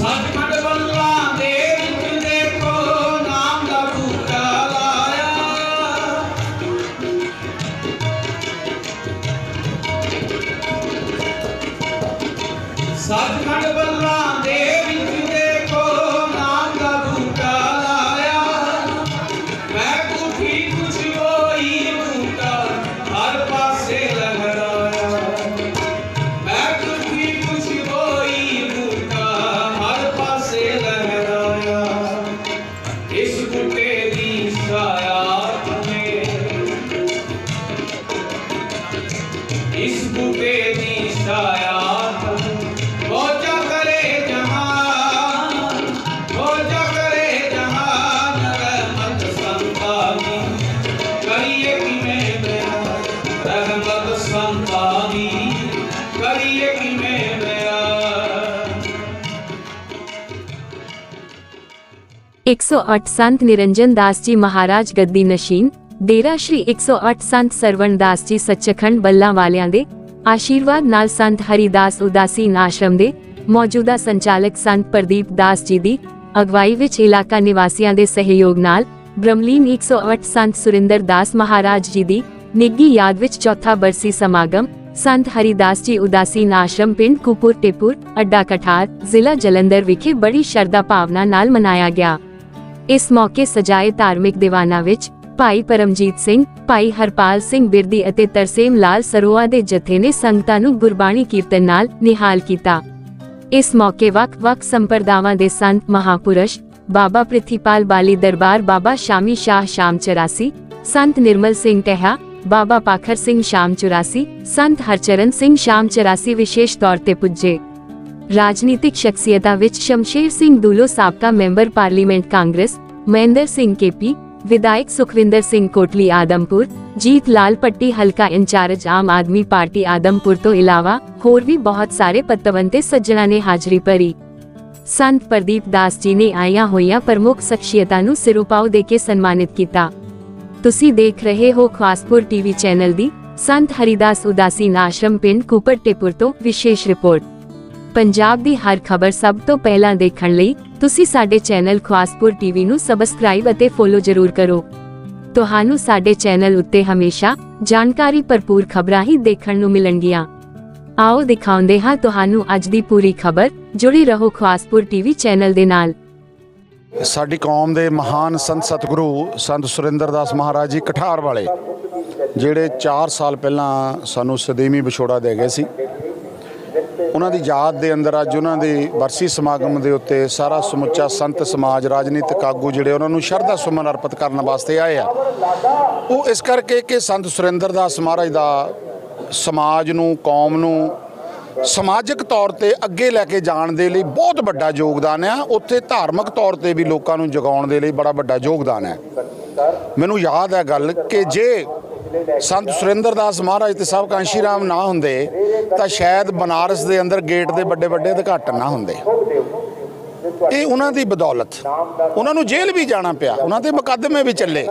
ਸੱਚਖੰਡ ਬੱਲਾ ਦੇ 108 ਸੰਤ ਨਿਰੰਜਨ ਦਾਸ ਜੀ ਮਹਾਰਾਜ ਗੱਦੀ ਨਸ਼ੀਨ, ਡੇਰਾ ਸ਼੍ਰੀ 108 ਸੰਤ ਸਰਵਣ ਦਾਸ ਜੀ ਸੱਚਖੰਡ ਬੱਲਾ ਵਾਲਿਆਂ ਦੇ ਆਸ਼ੀਰਵਾਦ ਨਾਲ ਸੰਤ ਹਰੀਦਾਸ ਉਦਾਸੀਨ ਆਸ਼ਰਮ ਦੇ ਮੌਜੂਦਾ ਸੰਚਾਲਕ ਸੰਤ ਪ੍ਰਦੀਪ ਦਾਸ ਜੀ ਦੀ ਅਗਵਾਈ ਵਿੱਚ ਇਲਾਕਾ ਨਿਵਾਸੀਆਂ ਦੇ ਸਹਿਯੋਗ ਨਾਲ ਬ੍ਰਹਮਲੀਨ 108 ਸੰਤ ਸੁਰਿੰਦਰ ਦਾਸ ਮਹਾਰਾਜ ਜੀ ਦੀ ਨਿੱਗੀ ਯਾਦ ਵਿੱਚ ਚੌਥਾ ਬਰਸੀ ਸਮਾਗਮ, ਸੰਤ ਹਰੀਦਾਸ ਜੀ ਉਦਾਸੀਨ ਆਸ਼ਰਮ ਪਿੰਡ ਕੁਪੁਰ ਟੇਪੁਰ ਅੱਡਾ ਕਠਾਰ, ਜ਼ਿਲ੍ਹਾ ਜਲੰਧਰ ਵਿਖੇ ਬੜੀ ਸ਼ਰਧਾ ਭਾਵਨਾ ਨਾਲ ਮਨਾਇਆ ਗਿਆ। ਇਸ ਮੌਕੇ ਸਜਾਏ ਧਾਰਮਿਕ ਦੀਵਾਨਾਂ ਵਿੱਚ ਭਾਈ ਪਰਮਜੀਤ ਸਿੰਘ, ਭਾਈ ਹਰਪਾਲ ਸਿੰਘ ਬਿਰਦੀ ਅਤੇ ਤਰਸੇਮ ਲਾਲ ਸਰੋਆ ਦੇ ਜਥੇ ਨੇ ਸੰਗਤਾਂ ਨੂੰ ਗੁਰਬਾਣੀ ਕੀਰਤਨ ਨਾਲ ਨਿਹਾਲ ਕੀਤਾ। ਇਸ ਮੌਕੇ ਵੱਖ-ਵੱਖ ਸੰਪਰਦਾਵਾਂ ਦੇ ਸੰਤ ਮਹਾਪੁਰਸ਼, ਬਾਬਾ ਪ੍ਰਿਥੀਪਾਲ ਬਾਲੀ ਦਰਬਾਰ ਬਾਬਾ ਸ਼ਾਮੀ ਸ਼ਾਹ ਸ਼ਾਮ 84 ਸੰਤ ਨਿਰਮਲ ਸਿੰਘ ਟਹਿਆ, ਬਾਬਾ ਪਾਖਰ ਸਿੰਘ ਸ਼ਾਮ 84 ਸੰਤ ਹਰਚਰਨ ਸਿੰਘ ਸ਼ਾਮ 84 ਵਿਸ਼ੇਸ਼ ਤੌਰ ਤੇ ਪੁੱਜੇ। ਰਾਜਨੀਤਿਕ ਸ਼ਖਸੀਅਤਾਂ ਵਿੱਚ ਸ਼ਮਸ਼ੇਰ ਸਿੰਘ ਦੂਲੋ ਸਾਬਕਾ member parliament Congress Mohinder Singh KP ਵਿਧਾਇਕ ਸੁਖਵਿੰਦਰ ਸਿੰਘ ਕੋਟਲੀ ਆਦਮਪੁਰ ਜੀਤ ਲਾਲ ਪੱਟੀ ਹਲਕਾ in charge Aam Aadmi party Adampur ਤੋਂ ਇਲਾਵਾ ਹੋਰ ਵੀ ਬਹੁਤ ਸਾਰੇ ਪਤਵੰਤੇ ਸੱਜਣਾ ਨੇ ਹਾਜ਼ਰੀ ਭਰੀ ਸੰਤ ਪ੍ਰਦੀਪ ਦਾਸ ਜੀ ਨੇ ਆਈਆਂ ਹੋਈਆਂ ਪ੍ਰਮੁੱਖ ਸ਼ਖਸੀਅਤਾਂ ਨੂੰ ਸਿਰੋਪਾਓ ਦੇ ਕੇ ਸਨਮਾਨਿਤ ਕੀਤਾ ਤੁਸੀਂ ਦੇਖ ਰਹੇ ਹੋ ਖਵਾਸਪੁਰ ਟੀਵੀ ਚੈਨਲ ਦੀ ਸੰਤ ਹਰੀਦਾਸ ਉਦਾਸੀਨ ਆਸ਼ਰਮ ਪਿੰਡ ਕੁਪਰਟੇਪੁਰ ਤੋਂ ਵਿਸ਼ੇਸ਼ ਰਿਪੋਰਟ ਪੰਜਾਬ ਦੀ ਹਰ ਖਬਰ ਸਭ ਤੋਂ ਪਹਿਲਾਂ ਦੇਖਣ ਲਈ ਤੁਸੀਂ ਸਾਡੇ ਚੈਨਲ ਖਵਾਸਪੁਰ ਟੀਵੀ ਨੂੰ ਸਬਸਕ੍ਰਾਈਬ ਅਤੇ ਫੋਲੋ ਜ਼ਰੂਰ ਕਰੋ। ਤੁਹਾਨੂੰ ਸਾਡੇ ਚੈਨਲ ਉੱਤੇ ਹਮੇਸ਼ਾ ਜਾਣਕਾਰੀ ਭਰਪੂਰ ਖਬਰਾਂ ਹੀ ਦੇਖਣ ਨੂੰ ਮਿਲਣਗੀਆਂ। ਆਓ ਦਿਖਾਉਂਦੇ ਹਾਂ ਤੁਹਾਨੂੰ ਅੱਜ ਦੀ ਪੂਰੀ ਖਬਰ, ਜੁੜੀ ਰਹੋ ਖਵਾਸਪੁਰ ਟੀਵੀ ਚੈਨਲ ਦੇ ਨਾਲ। ਸਾਡੀ ਕੌਮ ਦੇ ਮਹਾਨ ਸੰਤ ਸਤਿਗੁਰੂ ਸੰਤ ਸੁਰਿੰਦਰ ਦਾਸ ਮਹਾਰਾਜ ਜੀ ਕਠਾਰ ਵਾਲੇ, ਜਿਹੜੇ 4 ਸਾਲ ਪਹਿਲਾਂ ਸਾਨੂੰ ਸਦੀਮੀ ਵਿਛੋੜਾ ਦੇ ਗਏ ਸੀ। ਉਹਨਾਂ ਦੀ ਯਾਦ ਦੇ ਅੰਦਰ ਅੱਜ ਉਹਨਾਂ ਦੀ ਵਰਸੀ ਸਮਾਗਮ ਦੇ ਉੱਤੇ ਸਾਰਾ ਸਮੁੱਚਾ ਸੰਤ ਸਮਾਜ, ਰਾਜਨੀਤਿਕ ਆਗੂ ਜਿਹੜੇ ਉਹਨਾਂ ਨੂੰ ਸ਼ਰਧਾ ਸੁਮਨ ਅਰਪਿਤ ਕਰਨ ਵਾਸਤੇ ਆਏ ਆ। ਉਹ ਇਸ ਕਰਕੇ ਕਿ ਸੰਤ ਸੁਰਿੰਦਰ ਦਾਸ ਮਹਾਰਾਜ ਦਾ ਸਮਾਜ ਨੂੰ, ਕੌਮ ਨੂੰ ਸਮਾਜਿਕ ਤੌਰ ਤੇ ਅੱਗੇ ਲੈ ਕੇ ਜਾਣ ਦੇ ਲਈ ਬਹੁਤ ਵੱਡਾ ਯੋਗਦਾਨ ਆ। ਉੱਥੇ ਧਾਰਮਿਕ ਤੌਰ ਤੇ ਵੀ ਲੋਕਾਂ ਨੂੰ ਜਗਾਉਣ ਦੇ ਲਈ ਬੜਾ ਵੱਡਾ ਯੋਗਦਾਨ ਹੈ। ਮੈਨੂੰ ਯਾਦ ਹੈ ਗੱਲ ਕਿ ਜੇ ਸੰਤ ਸੁਰਿੰਦਰ ਦਾਸ ਮਹਾਰਾਜ ਤੇ ਸਾਹਿਬ ਕਾਂਸ਼ੀ ਰਾਮ ਨਾ ਹੁੰਦੇ ਤਾਂ ਸ਼ਾਇਦ ਬਨਾਰਸ ਦੇ ਅੰਦਰ ਗੇਟ ਦੇ ਵੱਡੇ ਵੱਡੇ ਉਦਘਾਟਨ ਨਾ ਹੁੰਦੇ। ਇਹ ਉਹਨਾਂ ਦੀ ਬਦੌਲਤ। ਉਹਨਾਂ ਨੂੰ ਜੇਲ੍ਹ ਵੀ ਜਾਣਾ ਪਿਆ। ਉਹਨਾਂ ਤੇ ਮੁਕੱਦਮੇ ਵੀ ਚੱਲੇ।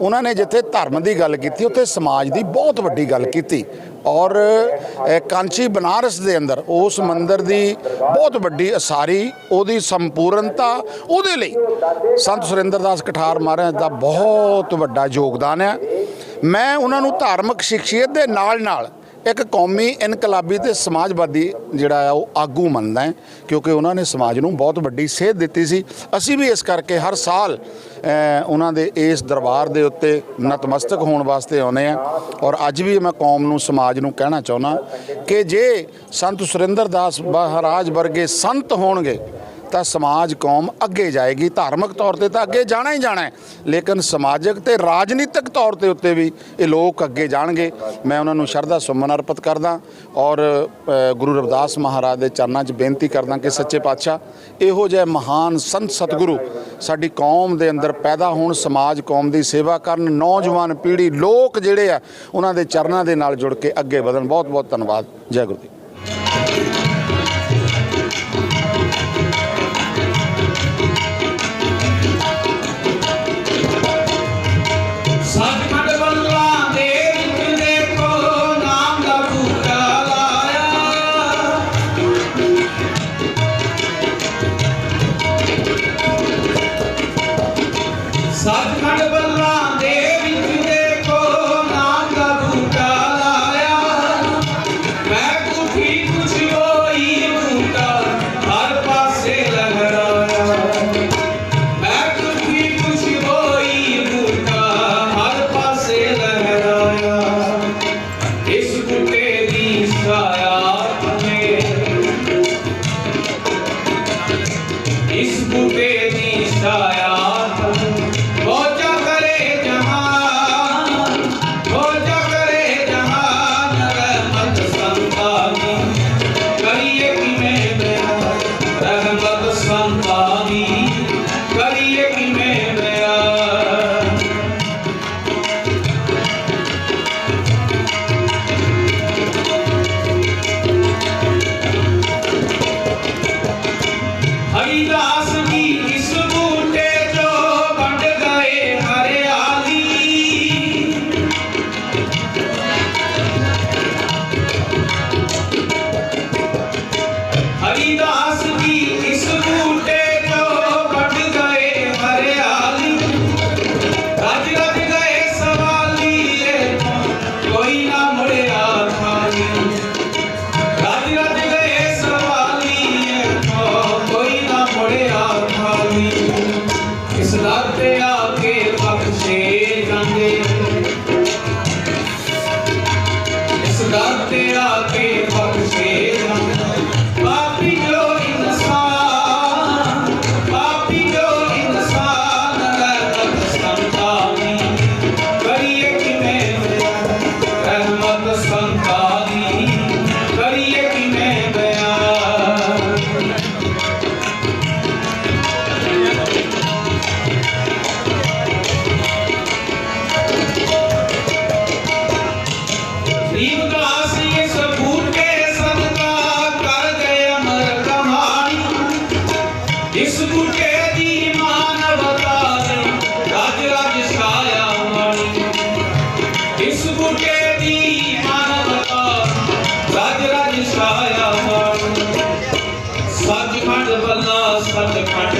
ਉਹਨਾਂ ਨੇ ਜਿੱਥੇ ਧਰਮ ਦੀ ਗੱਲ ਕੀਤੀ ਉੱਥੇ ਸਮਾਜ ਦੀ ਬਹੁਤ ਵੱਡੀ ਗੱਲ ਕੀਤੀ। ਔਰ ਅ, ਕਾਂਚੀ ਬਨਾਰਸ ਦੇ ਅੰਦਰ ਉਸ ਮੰਦਰ ਦੀ ਬਹੁਤ ਵੱਡੀ ਅਸਾਰੀ ਉਹਦੀ ਸੰਪੂਰਨਤਾ ਉਹਦੇ ਲਈ ਸੰਤ ਸੁਰਿੰਦਰ ਦਾਸ ਕਠਾਰ ਮਹਾਰਾਜ ਦਾ ਬਹੁਤ ਵੱਡਾ ਯੋਗਦਾਨ ਹੈ। ਮੈਂ ਉਹਨਾਂ ਨੂੰ ਧਾਰਮਿਕ ਸ਼ਖਸੀਅਤ ਦੇ ਨਾਲ ਨਾਲ ਇੱਕ ਕੌਮੀ ਇਨਕਲਾਬੀ ਤੇ ਸਮਾਜਵਾਦੀ ਜਿਹੜਾ ਆ ਉਹ ਆਗੂ ਮੰਨਦਾ ਹੈ, ਕਿਉਂਕਿ ਉਹਨਾਂ ਨੇ ਸਮਾਜ ਨੂੰ ਬਹੁਤ ਵੱਡੀ ਸੇਧ ਦਿੱਤੀ ਸੀ। ਅਸੀਂ ਵੀ ਇਸ ਕਰਕੇ ਹਰ ਸਾਲ ਉਹਨਾਂ ਦੇ ਇਸ ਦਰਬਾਰ ਦੇ ਉੱਤੇ ਨਤਮਸਤਕ ਹੋਣ ਵਾਸਤੇ ਆਉਂਦੇ ਆ ਔਰ ਅੱਜ ਵੀ ਮੈਂ ਕੌਮ ਨੂੰ, ਸਮਾਜ ਨੂੰ ਕਹਿਣਾ ਚਾਹੁੰਦਾ ਕਿ ਜੇ ਸੰਤ ਸੁਰਿੰਦਰ ਦਾਸ ਮਹਾਰਾਜ ਵਰਗੇ ਸੰਤ ਹੋਣਗੇ ਤਾਂ ਸਮਾਜ ਕੌਮ ਅੱਗੇ ਜਾਏਗੀ। ਧਾਰਮਿਕ ਤੌਰ ਤੇ ਤਾਂ ਅੱਗੇ ਜਾਣਾ ਹੀ ਜਾਣਾ ਹੈ। ਲੇਕਿਨ ਸਮਾਜਿਕ ਤੇ ਰਾਜਨੀਤਿਕ ਤੌਰ ਤੇ ਉੱਤੇ ਵੀ ਇਹ ਲੋਕ ਅੱਗੇ ਜਾਣਗੇ। ਮੈਂ ਉਹਨਾਂ ਨੂੰ ਸ਼ਰਧਾ ਸੁਮਨ ਅਰਪਿਤ ਕਰਦਾ ਔਰ ਗੁਰੂ ਰਵਿਦਾਸ ਮਹਾਰਾਜ ਦੇ ਚਰਨਾਂ 'ਚ ਬੇਨਤੀ ਕਰਦਾ ਕਿ ਸੱਚੇ ਪਾਤਸ਼ਾਹ, ਇਹੋ ਜਿਹੇ ਮਹਾਨ ਸੰਤ ਸਤਿਗੁਰੂ ਸਾਡੀ ਕੌਮ ਦੇ ਅੰਦਰ ਪੈਦਾ ਹੋਣ, ਸਮਾਜ ਕੌਮ ਦੀ ਸੇਵਾ ਕਰਨ, ਨੌਜਵਾਨ ਪੀੜ੍ਹੀ, ਲੋਕ ਜਿਹੜੇ ਆ, ਉਹਨਾਂ ਦੇ ਚਰਨਾਂ ਦੇ ਨਾਲ ਜੁੜ ਕੇ ਅੱਗੇ ਵਧਣ। ਬਹੁਤ ਬਹੁਤ ਧੰਨਵਾਦ। ਜੈ ਗੁਰੂ ਇਸ ਦਰ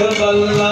ਸੱਚਖੰਡ